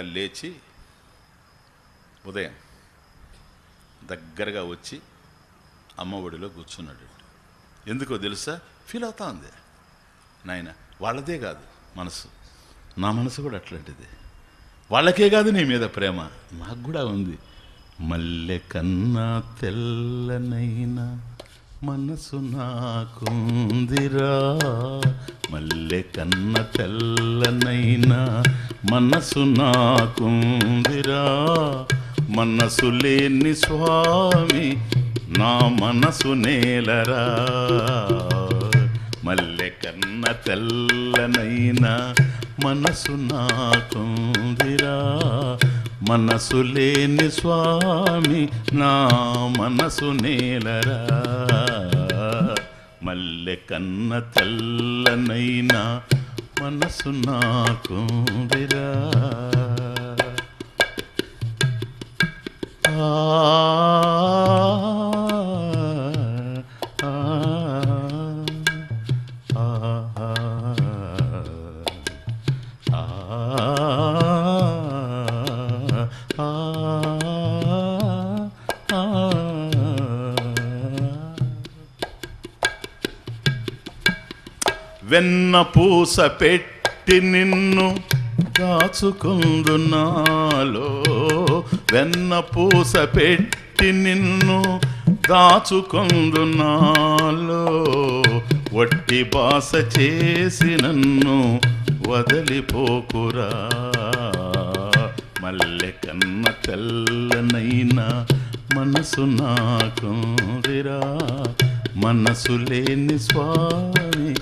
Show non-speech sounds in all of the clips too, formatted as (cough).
లేచి ఉదయం దగ్గరగా వచ్చి అమ్మ ఒడిలో కూర్చున్నాడు. ఎందుకో తెలుసా? ఫీల్ అవుతా ఉంది. నాయన వాళ్ళదే కాదు మనసు. నా మనసు కూడా అట్లాంటిది. వాళ్ళకే కాదు నీ మీద ప్రేమ. నాకు కూడా ఉంది. మల్లె కన్నా తెల్లనైనా మనసు నాకుందిరా. మల్లె కన్న తెల్లనైనా మనసు నాకుందిరా. మనసు లేని స్వామి నా మనసు నేలరా. మల్లె కన్న తెల్లనైనా మనసు నాకుందిరా. మనసు లేని స్వామి నా మనసు నేలరా. మల్లె కన్న తెల్లనైనా మనసు నాకు ఆ ఆ వెన్న పూస పెట్టి నిన్ను దాచుకుందునాలో వెన్న పూస పెట్టి నిన్ను దాచుకుందునాలో వట్టి బాస చేసి నన్ను వదిలిపోకురా. మల్లె కన్న తెల్లనైనా మనసు నాకుందిరా మనసు లేని స్వామి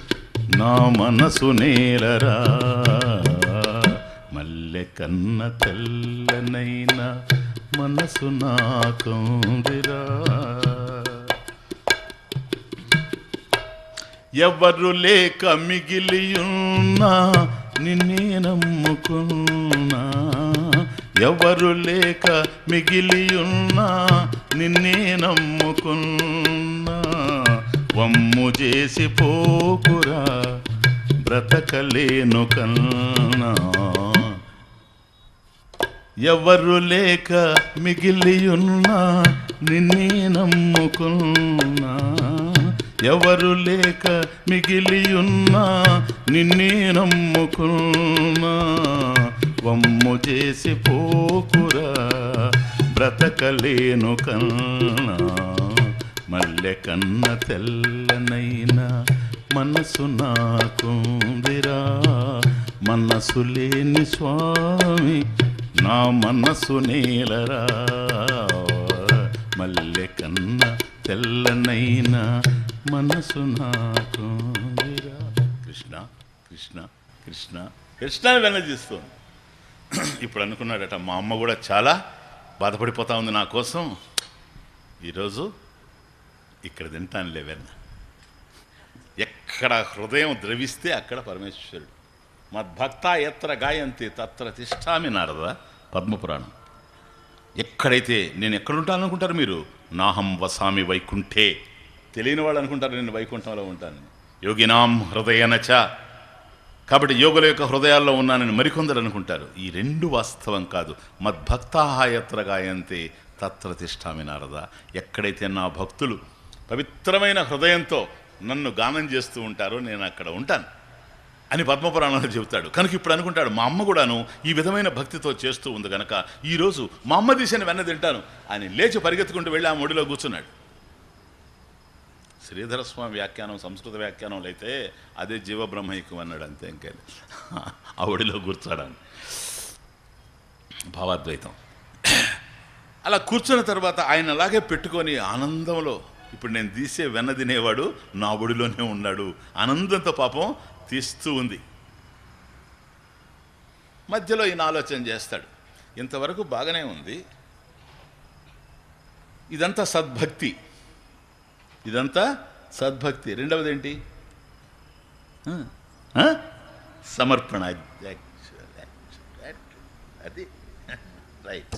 నా మనసు నేలరా. మల్లె కన్న తెల్లనైనా మనసు నాకుందిరా ఎవరు లేక మిగిలియున్నా నిన్నే నమ్ముకున్నా. ఎవరు లేక మిగిలియున్నా నిన్నే నమ్ముకున్నా. వమ్ము చేసి పోకురా బ్రతకలేను కన్నా. ఎవరు లేక మిగిలియున్నా నిన్నే నమ్ముకున్నా. ఎవరు లేక మిగిలియున్నా నిన్నే నమ్ముకున్నా. వమ్ము చేసి పోకురా బ్రతకలేను కన్నా. మల్లె కన్న తెల్లనైనా మనసు నాకుందిరా. మనసు లేని స్వామి నా మనసు నేలరా. మల్లె కన్న తెల్లనైనా మనసు నాకుందిరా. కృష్ణ కృష్ణ కృష్ణ కృష్ణ వెన్న చేస్తుంది ఇప్పుడు అనుకున్నాడట మా అమ్మ కూడా చాలా బాధపడిపోతా ఉంది నా కోసం. ఈరోజు ఇక్కడ తింటాను లేవన్న ఎక్కడ హృదయం ద్రవిస్తే అక్కడ పరమేశ్వరుడు. మద్భక్త ఎత్ర గాయంతి తత్ర తిష్టామి నారద పద్మపురాణం. ఎక్కడైతే నేను ఎక్కడుంటాను అనుకుంటారు మీరు? నాహం వసామి వైకుంఠే. తెలియని వాళ్ళు అనుకుంటారు నేను వైకుంఠంలో ఉంటాను యోగినాం హృదయనచ కాబట్టి యోగుల యొక్క హృదయాల్లో ఉన్నానని మరికొందరు అనుకుంటారు. ఈ రెండు వాస్తవం కాదు. మద్భక్తాహాయత్రగాయంతే తత్ర తిష్టామి నారద. ఎక్కడైతే నా భక్తులు పవిత్రమైన హృదయంతో నన్ను గానం చేస్తూ ఉంటారో నేను అక్కడ ఉంటాను అని పద్మపురాణంలో చెబుతాడు. కనుక ఇప్పుడు అనుకుంటాడు మా అమ్మ కూడాను ఈ విధమైన భక్తితో చేస్తూ ఉంది కనుక ఈరోజు మా అమ్మ తీసిన వెన్న తింటాను అని లేచి పరిగెత్తుకుంటూ వెళ్ళి ఆ ముడిలో కూర్చున్నాడు. శ్రీధరస్వామి వ్యాఖ్యానం సంస్కృత వ్యాఖ్యానంలో అయితే అదే జీవబ్రహ్మైక్యం అన్నాడు అంతే ఇంకా ఆ ఒడిలో కూర్చోడానికి. భావాద్వైతం. అలా కూర్చున్న తర్వాత ఆయన అలాగే పెట్టుకొని ఆనందంలో ఇప్పుడు నేను తీసే వెన్న తినేవాడు నా ఒడిలోనే ఉన్నాడు. ఆనందంతో పాపం తీస్తూ ఉంది. మధ్యలో ఈయన ఆలోచన చేస్తాడు. ఇంతవరకు బాగానే ఉంది. ఇదంతా సద్భక్తి. ఇదంతా సద్భక్తి. రెండవది ఏంటి సమర్పణ. అది. రైట్.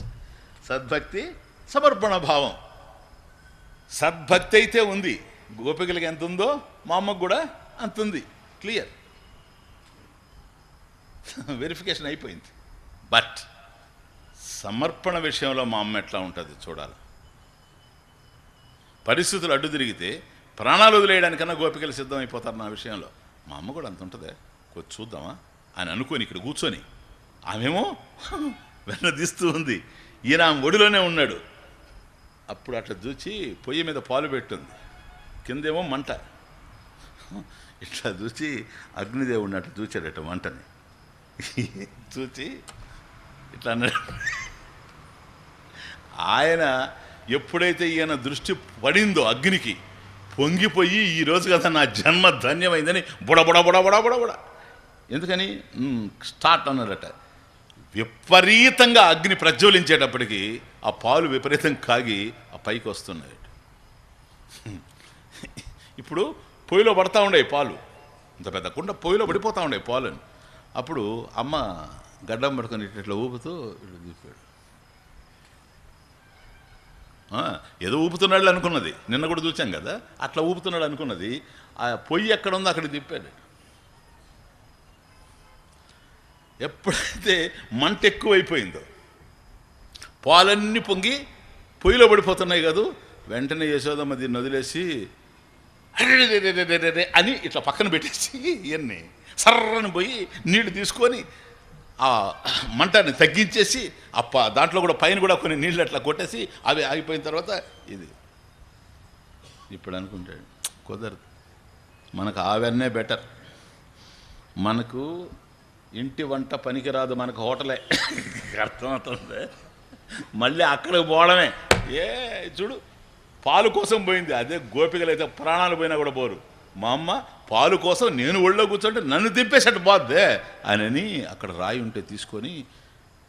సద్భక్తి సమర్పణ భావం. సద్భక్తి అయితే ఉంది. గోపికలకి ఎంత ఉందో మా అమ్మకు కూడా అంత ఉంది క్లియర్. వెరిఫికేషన్ అయిపోయింది. బట్ సమర్పణ విషయంలో మా అమ్మ ఎట్లా ఉంటుంది చూడాలి. పరిస్థితులు అడ్డు తిరిగితే ప్రాణాలు వదిలేయడానికన్నా గోపికలు సిద్ధం నా విషయంలో. మా అమ్మ కూడా అంత ఉంటుందే కొంచెం చూద్దామా? అని అనుకొని ఇక్కడ కూర్చొని. ఆమెమో వెన్నదీస్తూ ఉంది. ఈయన ఆమె ఒడిలోనే ఉన్నాడు. అప్పుడు అట్లా చూచి పొయ్యి మీద పాలు పెట్టుంది. కిందేమో మంట. ఇట్లా చూచి అగ్నిదేవుడిని అట్లా చూచాడట మంటని. చూచి ఇట్లా అన్నాడు. ఆయన ఎప్పుడైతే ఈయన దృష్టి పడిందో అగ్నికి పొంగిపోయి ఈ రోజు కదా నా జన్మ ధన్యమైందని బుడ బుడ బుడ బుడ బుడ ఎందుకని? స్టార్ట్ అన్నాడట విపరీతంగా అగ్ని ప్రజ్వలించేటప్పటికి ఆ పాలు విపరీతం కాగి ఆ పైకి వస్తున్నాయి ఇప్పుడు పొయ్యిలో పడతా ఉండే పాలు. ఇంత పెద్ద కుండ పొయ్యిలో పడిపోతా ఉండే పాలు అప్పుడు అమ్మ గడ్డం పట్టుకొని ఇట్లా ఊపుతూ ఇట్లా చూపాడు ఏదో ఊపుతున్నాడు అనుకున్నది. నిన్న కూడా చూచాం కదా. అట్లా ఊపుతున్నాడు అనుకున్నది. ఆ పొయ్యి ఎక్కడ ఉందో అక్కడ తిప్పాడు. ఎప్పుడైతే మంట ఎక్కువైపోయిందో పాలన్నీ పొంగి పొయ్యిలో పడిపోతున్నాయి కాదు వెంటనే యశోదమ్మ దీన్ని వదిలేసి అని ఇట్లా పక్కన పెట్టేసి ఇవన్నీ సర్రని పోయి నీళ్ళు తీసుకొని ఆ మంటని తగ్గించేసి అప్ప దాంట్లో కూడా పైన కూడా కొన్ని నీళ్ళు అట్లా కొట్టేసి అవి ఆగిపోయిన తర్వాత ఇది. ఇప్పుడు అనుకుంటాడు కుదరదు. మనకు ఆవన్నే బెటర్. మనకు ఇంటి వంట పనికిరాదు మనకు హోటలే. (laughs) అర్థమవుతుంది? మళ్ళీ అక్కడికి పోవడమే. ఏ చూడు పాలు కోసం పోయింది. అదే గోపికలు అయితే ప్రాణాలు పోయినా కూడా పోరు. మా అమ్మ పాలు కోసం నేను ఒళ్ళో కూర్చుంటే నన్ను దింపేసట్టు బాద్దే అని అక్కడ రాయి ఉంటే తీసుకొని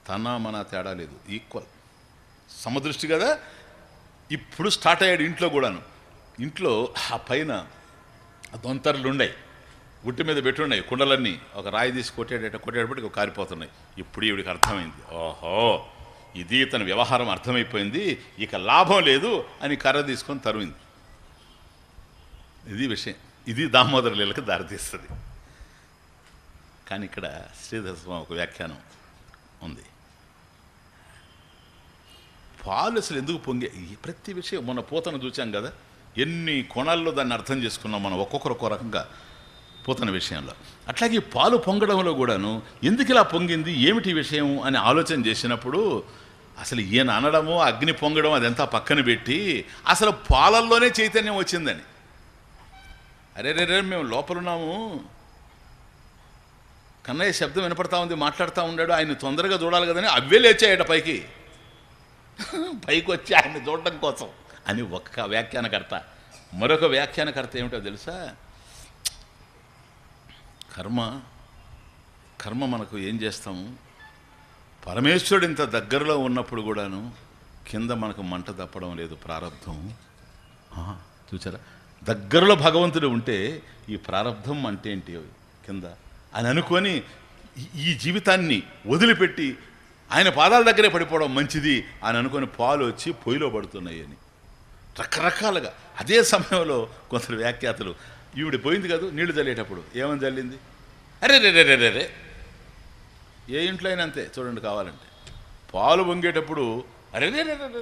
తన మన తేడా లేదు. ఈక్వల్ సమదృష్టి కదా? ఇప్పుడు స్టార్ట్ అయ్యాడు ఇంట్లో కూడాను. ఇంట్లో ఆ పైన దొంతరలు ఉన్నాయి గుట్టి మీద పెట్టున్నాయి కుండలన్నీ. ఒక రాయి తీసి కొట్టేటట్టు కొట్టేటప్పటికి కారిపోతున్నాయి. ఇప్పుడు ఈవిడికి అర్థమైంది. ఓహో ఇది తన వ్యవహారం అర్థమైపోయింది. ఇక లాభం లేదు అని కర్ర తీసుకొని తరువింది. ఇది విషయం. ఇది దామోదర లీలకు దారితీస్తుంది. కానీ ఇక్కడ శ్రీధర స్వామి ఒక వ్యాఖ్యానం ఉంది. పాలు అసలు ఎందుకు పొంగే ప్రతి విషయం మన పూతను చూచాం కదా ఎన్ని కోణాల్లో దాన్ని అర్థం చేసుకున్నాం మనం ఒక్కొక్కరు ఒక్కో రకంగా పూతన విషయంలో. అట్లాగే ఈ పాలు పొంగడంలో కూడాను ఎందుకు ఇలా పొంగింది ఏమిటి విషయం అని ఆలోచన చేసినప్పుడు అసలు ఈయన అనడము అగ్ని పొంగడం అదంతా పక్కన పెట్టి అసలు పాలల్లోనే చైతన్యం వచ్చిందని. అరే రే రే మేము లోపలున్నాము కన్నయ్య శబ్దం వినపడతా ఉంది మాట్లాడుతూ ఉన్నాడు. ఆయన తొందరగా చూడాలి కదని అవే లేచాయట పైకి. పైకి వచ్చి ఆయన్ని చూడటం కోసం అని ఒక్క వ్యాఖ్యానకర్త. మరొక వ్యాఖ్యానకర్త ఏమిటో తెలుసా? కర్మ కర్మ మనకు ఏం చేస్తాము? పరమేశ్వరుడు ఇంత దగ్గరలో ఉన్నప్పుడు కూడాను కింద మనకు మంట తప్పడం లేదు ప్రారంధం చూసారా? దగ్గరలో భగవంతుడు ఉంటే ఈ ప్రారంధం అంటే ఏంటి కింద అని అనుకొని ఈ- జీవితాన్ని వదిలిపెట్టి ఆయన పాదాల దగ్గరే పడిపోవడం మంచిది అని అనుకొని పాలు వచ్చి పొయ్యిలో పడుతున్నాయి అని రకరకాలుగా అదే సమయంలో కొందరు వ్యాఖ్యాతలు ఈవిడ పోయింది కదా నీళ్ళు చల్లేటప్పుడు ఏమని చల్లింది అరే రే రే రే రే రే ఏ ఇంట్లో అయినా అంతే చూడండి కావాలంటే పాలు పొంగేటప్పుడు అరే రే రే రే రే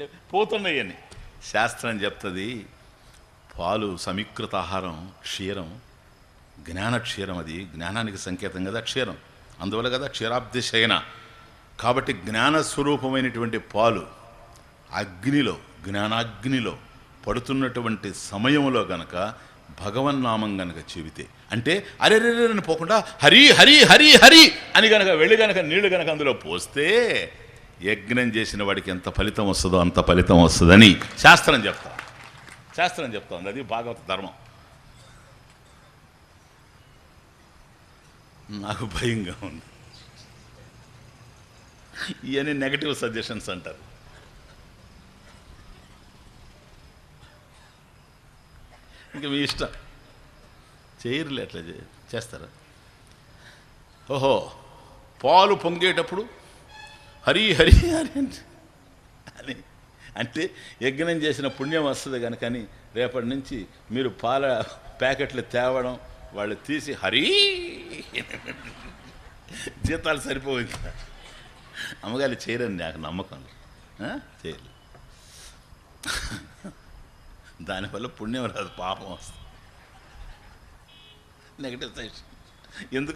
రే పోతున్నాయి అని శాస్త్రం చెప్తుంది పాలు సమీకృత ఆహారం క్షీరం జ్ఞాన క్షీరం అది. జ్ఞానానికి సంకేతం కదా క్షీరం. అందువల్ల కదా క్షీరాబ్దిశయన. కాబట్టి జ్ఞాన స్వరూపమైనటువంటి పాలు అగ్నిలో జ్ఞానాగ్నిలో పడుతున్నటువంటి సమయంలో గనక భగవన్నామం గనక చెబితే అంటే అరే రే పోకుండా హరి హరి హరి హరి అని గనక వెళ్ళి గనక నీళ్ళు గనక అందులో పోస్తే యజ్ఞం చేసిన వాడికి ఎంత ఫలితం వస్తుందో అంత ఫలితం వస్తుందని శాస్త్రం చెప్తా. శాస్త్రం చెప్తా ఉంది. అది భాగవత ధర్మం. నాకు భయంగా ఉంది. ఇవన్నీ నెగటివ్ సజెషన్స్ అంటారు. ఇంకా మీ ఇష్టం. చేయరులే అట్లా చే- చేస్తారా? ఓహో పాలు పొంగేటప్పుడు హరి హరి హరి అని- అంటే యజ్ఞం చేసిన పుణ్యం వస్తుంది కనుకని రేపటి నుంచి మీరు పాల ప్యాకెట్లు తేవడం వాళ్ళు తీసి హరి జీతాలు సరిపోయింది అమ్మగారు చేయరని నాకు నమ్మకం ఆ? చేయరు దానివల్ల పుణ్యం రాదు పాపం వస్తుంది. నెగటివ్ సైడ్ ఎందుకు?